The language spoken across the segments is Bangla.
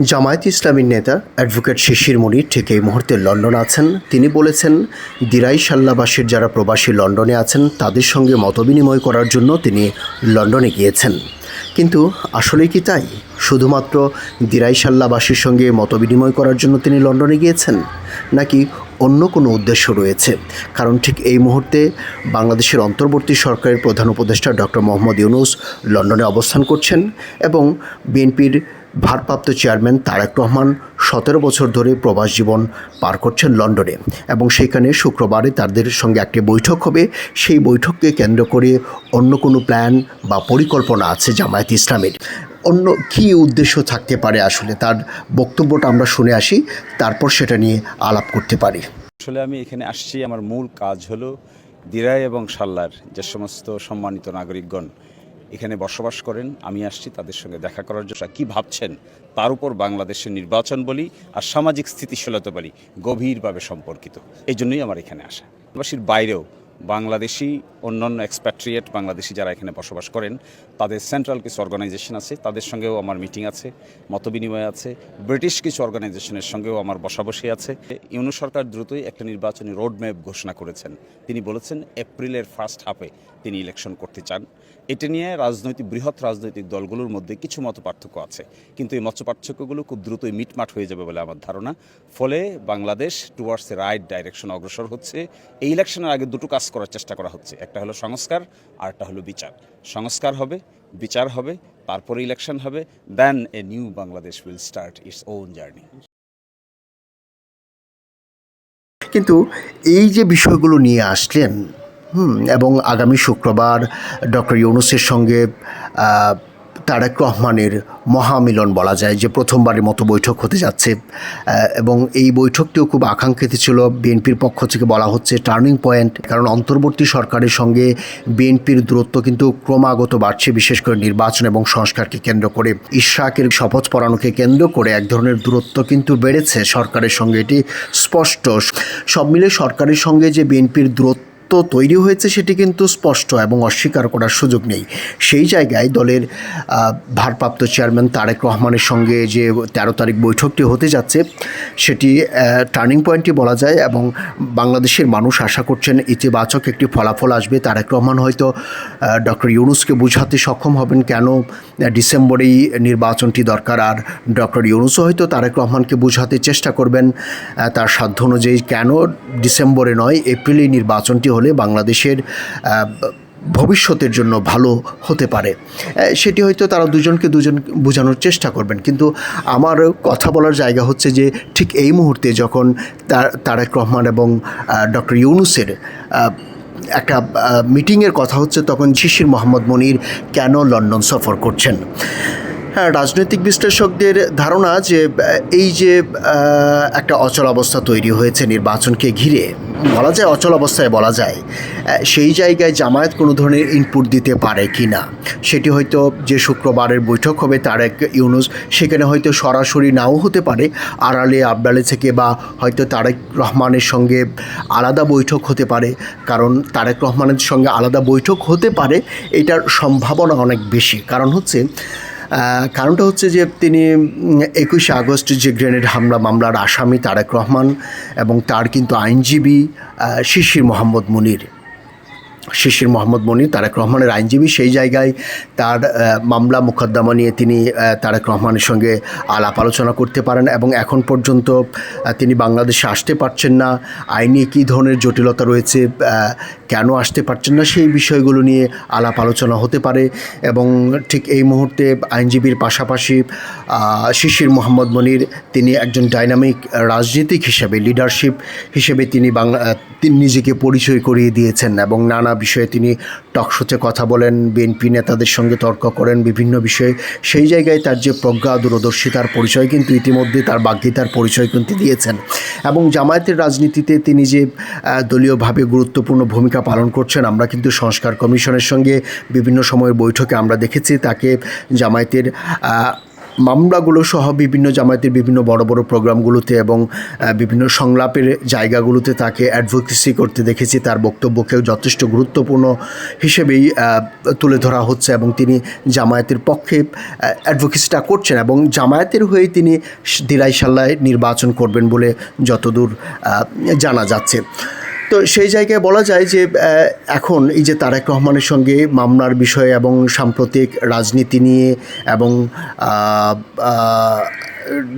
জামায়াত ইসলামীর নেতা অ্যাডভোকেট শিশির মনির ঠিক এই মুহূর্তে লন্ডন আছেন। তিনি বলেছেন, দিরাই সাল্লাবাসীর যারা প্রবাসী লন্ডনে আছেন, তাদের সঙ্গে মতবিনিময় করার জন্য তিনি লন্ডনে গিয়েছেন। কিন্তু আসলে কি তাই? শুধুমাত্র দিরাই সাল্লাবাসীর সঙ্গে মতবিনিময় করার জন্য তিনি লন্ডনে গিয়েছেন? নাকি অন্য কোনো উদ্দেশ্য রয়েছে? কারণ ঠিক এই মুহূর্তে বাংলাদেশের অন্তর্বর্তী সরকারের প্রধান উপদেষ্টা ডক্টর মোহাম্মদ ইউনুস লন্ডনে অবস্থান করছেন এবং বিএনপির ভারপ্রাপ্ত চেয়ারম্যান তারেক রহমান সতেরো বছর ধরে প্রবাস জীবন পার করছেন লন্ডনে এবং সেখানে শুক্রবারে তাদের সঙ্গে একটি বৈঠক হবে। সেই বৈঠককে কেন্দ্র করে অন্য কোনো প্ল্যান বা পরিকল্পনা আছে জামায়াত ইসলামের? অন্য কী উদ্দেশ্য থাকতে পারে আসলে? তার বক্তব্যটা আমরা শুনে আসি, তারপর সেটা নিয়ে আলাপ করতে পারি। আসলে আমি এখানে আসছি। আমার মূল কাজ হলো দিরাই এবং সাল্লার যে সমস্ত সম্মানিত নাগরিকগণ এখানে বসবাস করেন, আমি আসছি তাদের সঙ্গে দেখা করার জন্য। কি ভাবছেন? তার উপর বাংলাদেশের নির্বাচন বলি আর সামাজিক স্থিতিশীলতা বলি, গভীরভাবে সম্পর্কিত। এই জন্যই আমার এখানে আসা। বাসীর বাইরেও বাংলাদেশি, অন্যান্য এক্সপ্যাট্রিয়েট বাংলাদেশি যারা এখানে বসবাস করেন, তাদের সেন্ট্রাল কিছু অর্গানাইজেশন আছে, তাদের সঙ্গেও আমার মিটিং আছে মতবিনিময় আছে ব্রিটিশ কিছু অর্গানাইজেশনের সঙ্গেও আমার বসাবসি আছে। ইউনু সরকার দ্রুতই একটা নির্বাচনী রোডম্যাপ ঘোষণা করেছেন। তিনি বলেছেন, এপ্রিলের ফার্স্ট হাফে তিনি ইলেকশন করতে চান। এটা নিয়ে রাজনৈতিক, বৃহৎ রাজনৈতিক দলগুলোর মধ্যে কিছু মত পার্থক্য আছে। কিন্তু এই মত পার্থক্যগুলো খুব দ্রুতই মিটমাট হয়ে যাবে বলে আমার ধারণা। ফলে বাংলাদেশ টুয়ার্ডস রাইট ডাইরেকশন অগ্রসর হচ্ছে। এই ইলেকশনের আগে দুটো কাজ করার চেষ্টা করা হচ্ছে। একটা হলো সংস্কার আর একটা হলো বিচার। সংস্কার হবে, বিচার হবে, তারপরে ইলেকশন হবে then a new Bangladesh will start its own journey কিন্তু এই যে বিষয়গুলো নিয়ে আসলেন, হুম, এবং আগামী শুক্রবার ডক্টর ইউনুসের সঙ্গে তারেক রহমানের মহামিলন বলা যায়, যে প্রথমবারের মতো বৈঠক হতে যাচ্ছে। এবং এই বৈঠকটিও খুব আকাঙ্ক্ষিত ছিল। বিএনপির পক্ষ থেকে বলা হচ্ছে টার্নিং পয়েন্ট, কারণ অন্তর্বর্তী সরকারের সঙ্গে বিএনপির দূরত্ব কিন্তু ক্রমাগত বাড়ছে, বিশেষ করে নির্বাচন এবং সংস্কারকে কেন্দ্র করে। ইশরাকের শপথ পড়ানোকে কেন্দ্র করে এক ধরনের দূরত্ব কিন্তু বেড়েছে সরকারের সঙ্গে। এটি স্পষ্ট। সব মিলে সরকারের সঙ্গে যে বিএনপির দূরত্ব দূরত্ব তৈরি হয়েছে সেটি কিন্তু স্পষ্ট এবং অস্বীকার করার সুযোগ নেই। সেই জায়গায় দলের ভারপ্রাপ্ত চেয়ারম্যান তারেক রহমানের সঙ্গে যে তেরো তারিখ বৈঠকটি হতে যাচ্ছে, সেটি টার্নিং পয়েন্টই বলা যায় এবং বাংলাদেশের মানুষ আশা করছেন ইতিবাচক একটি ফলাফল আসবে। তারেক রহমান হয়তো ডক্টর ইউনুসকে বুঝাতে সক্ষম হবেন কেন ডিসেম্বরেই নির্বাচনটি দরকার আর ডক্টর ইউনুসও হয়তো তারেক রহমানকে বুঝাতে চেষ্টা করবেন তার সাধ্য অনুযায়ী কেন ডিসেম্বরে নয়, এপ্রিলেই নির্বাচনটি হলে বাংলাদেশের ভবিষ্যতের জন্য ভালো হতে পারে। সেটি হয়তো তারা দুজনকে দুজন বোঝানোর চেষ্টা করবেন। কিন্তু আমার কথা বলার জায়গা হচ্ছে যে, ঠিক এই মুহূর্তে যখন তার- তারেক রহমান এবং ডক্টর ইউনুসের একটা মিটিংয়ের কথা হচ্ছে, তখন শিশির মোহাম্মদ মনির কেন লন্ডন সফর করছেন? হ্যাঁ রাজনৈতিক বিশ্লেষকদের ধারণা যে, এই যে একটা অচল অবস্থা তৈরি হয়েছে নির্বাচনকে ঘিরে, বলা যায় অচল অবস্থায় বলা যায় সেই জায়গায় জামায়াত কোনো ধরনের ইনপুট দিতে পারে কি না? সেটি হয়তো যে শুক্রবারের বৈঠক হবে তার এক ইউনুস, সেখানে হয়তো সরাসরি নাও হতে পারে, আড়ালে আবডালে থেকে বা হয়তো তারেক রহমানের সঙ্গে আলাদা বৈঠক হতে পারে, কারণ তারেক রহমানের সঙ্গে আলাদা বৈঠক হতে পারে, এটার সম্ভাবনা অনেক বেশি। কারণ হচ্ছে কারণটা হচ্ছে যে তিনি একুশে আগস্ট যে গ্রেনেড হামলা মামলার আসামি তারেক রহমান এবং তার কিন্তু আইনজীবী শিশির মোহাম্মদ মুনির। শিশির মোহাম্মদ মনির তারেক রহমানের আইনজীবী, সেই জায়গায় তার মামলা মোকদ্দমা নিয়ে তিনি তারেক রহমানের সঙ্গে আলাপ আলোচনা করতে পারেন এবং এখন পর্যন্ত তিনি বাংলাদেশে আসতে পারছেন না। আইনে কী ধরনের জটিলতা রয়েছে কেন আসতে পারছেন না সেই বিষয়গুলো নিয়ে আলাপ আলোচনা হতে পারে এবং ঠিক এই মুহূর্তে আইনজীবীর পাশাপাশি শিশির মোহাম্মদ মনির তিনি একজন ডাইনামিক রাজনীতিক হিসেবে লিডারশিপ হিসেবে তিনি বাংলা তিনি নিজেকে পরিচয় করিয়ে দিয়েছেন এবং নানা বিষয়ে তিনি টকশোতে কথা বলেন বিএনপি নেতাদের সঙ্গে তর্ক করেন, বিভিন্ন বিষয়ে। সেই জায়গায় তার যে প্রজ্ঞা দূরদর্শিতার পরিচয় কিন্তু ইতিমধ্যে তার বাগ্যিতার পরিচয় কিন্তু দিয়েছেন। এবং জামায়াতের রাজনীতিতে তিনি যে দলীয়ভাবে গুরুত্বপূর্ণ ভূমিকা পালন করছেন। আমরা কিন্তু সংস্কার কমিশনের সঙ্গে বিভিন্ন সময়ের বৈঠকে আমরা দেখেছি তাকে জামায়াতের মামলাগুলো সহ বিভিন্ন জামায়াতের বিভিন্ন বড় বড় প্রোগ্রামগুলোতে এবং বিভিন্ন সংলাপের জায়গাগুলোতে তাকে অ্যাডভোকেসি করতে দেখেছি। তার বক্তব্যকেও যথেষ্ট গুরুত্বপূর্ণ হিসেবেই তুলে ধরা হচ্ছে এবং তিনি জামায়াতের পক্ষে অ্যাডভোকেসিটা করছেন এবং জামায়াতের হয়ে তিনি দিরাই সাল্লায় নির্বাচন করবেন বলে যতদূর জানা যাচ্ছে। তো সেই জায়গায় বলা যায় যে এখন এই যে তারেক রহমানের সঙ্গে মামলার বিষয়ে এবং সাম্প্রতিক রাজনীতি নিয়ে এবং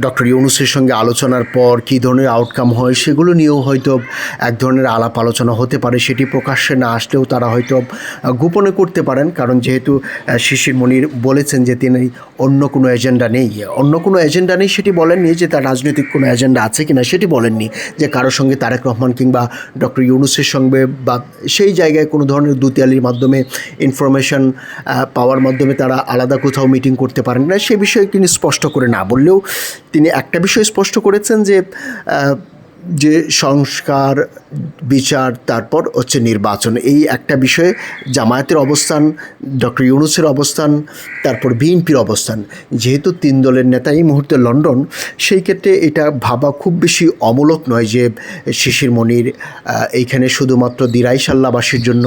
ডক্টর ইউনুসের সঙ্গে আলোচনার পর কী ধরনের আউটকাম হয় সেগুলো নিয়েও হয়তো এক ধরনের আলাপ আলোচনা হতে পারে, সেটি প্রকাশ্যে না আসলেও তারা হয়তো গোপনে করতে পারেন। কারণ যেহেতু শিশির মনির বলেছেন যে তিনি অন্য কোনো এজেন্ডা নেই। অন্য কোনো এজেন্ডা নেই সেটি বলেননি যে তার রাজনৈতিক কোনো এজেন্ডা আছে কিনা সেটি বলেননি যে কারও সঙ্গে তারেক রহমান কিংবা ডক্টর ইউনুসের সঙ্গে বা সেই জায়গায় কোনো ধরনের দুতিয়ালির মাধ্যমে ইনফরমেশন পাওয়ার মাধ্যমে তারা আলাদা কোথাও মিটিং করতে পারেন না। সে বিষয়ে তিনি স্পষ্ট করে না বললেও তিনি একটা বিষয় স্পষ্ট করেছেন যে যে সংস্কার, বিচার, তারপর হচ্ছে নির্বাচন, এই একটা বিষয়ে জামায়াতের অবস্থান, ডক্টর ইউনুসের অবস্থান, তারপর বিএনপির অবস্থান। যেহেতু তিন দলের নেতা এই মুহূর্তে লন্ডন, সেই ক্ষেত্রে এটা ভাবা খুব বেশি অমূলক নয় যে, শিশির মনির এইখানে শুধুমাত্র দিরাইশাল্লাবাসীর জন্য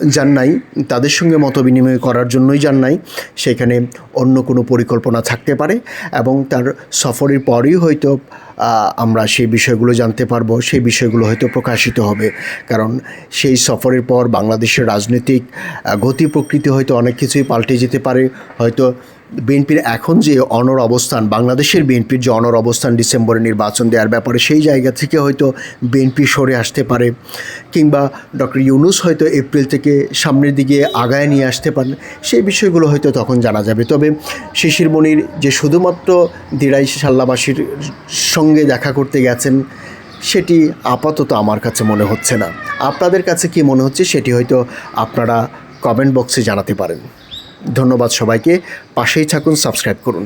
আহ, যান নাই তাদের সঙ্গে মত বিনিময় করার জন্যই যান নাই সেখানে অন্য কোনো পরিকল্পনা থাকতে পারে এবং তার সফরের পরেই হয়তো আমরা সেই বিষয়গুলো জানতে পারব সেই বিষয়গুলো হয়তো প্রকাশিত হবে। কারণ সেই সফরের পর বাংলাদেশের রাজনৈতিক গতি প্রকৃতি হয়তো অনেক কিছুই পাল্টে যেতে পারে হয়তো বিএনপির এখন যে অনর অবস্থান, বাংলাদেশের বিএনপির যে অনর অবস্থান ডিসেম্বরে নির্বাচন দেওয়ার ব্যাপারে, সেই জায়গা থেকে হয়তো বিএনপি সরে আসতে পারে কিংবা ডক্টর ইউনুস হয়তো এপ্রিল থেকে সামনের দিকে আগায় নিয়ে আসতে পারেন, সেই বিষয়গুলো হয়তো তখন জানা যাবে। তবে শিশির মনির যে শুধুমাত্র দিরাই সাল্লাবাসীর সঙ্গে দেখা করতে গেছেন, সেটি আপাতত আমার কাছে মনে হচ্ছে না। আপনাদের কাছে কি মনে হচ্ছে, সেটি হয়তো আপনারা কমেন্ট বক্সে জানাতে পারেন। ধন্যবাদ সবাইকে। পাশেই থাকুন সাবস্ক্রাইব করুন।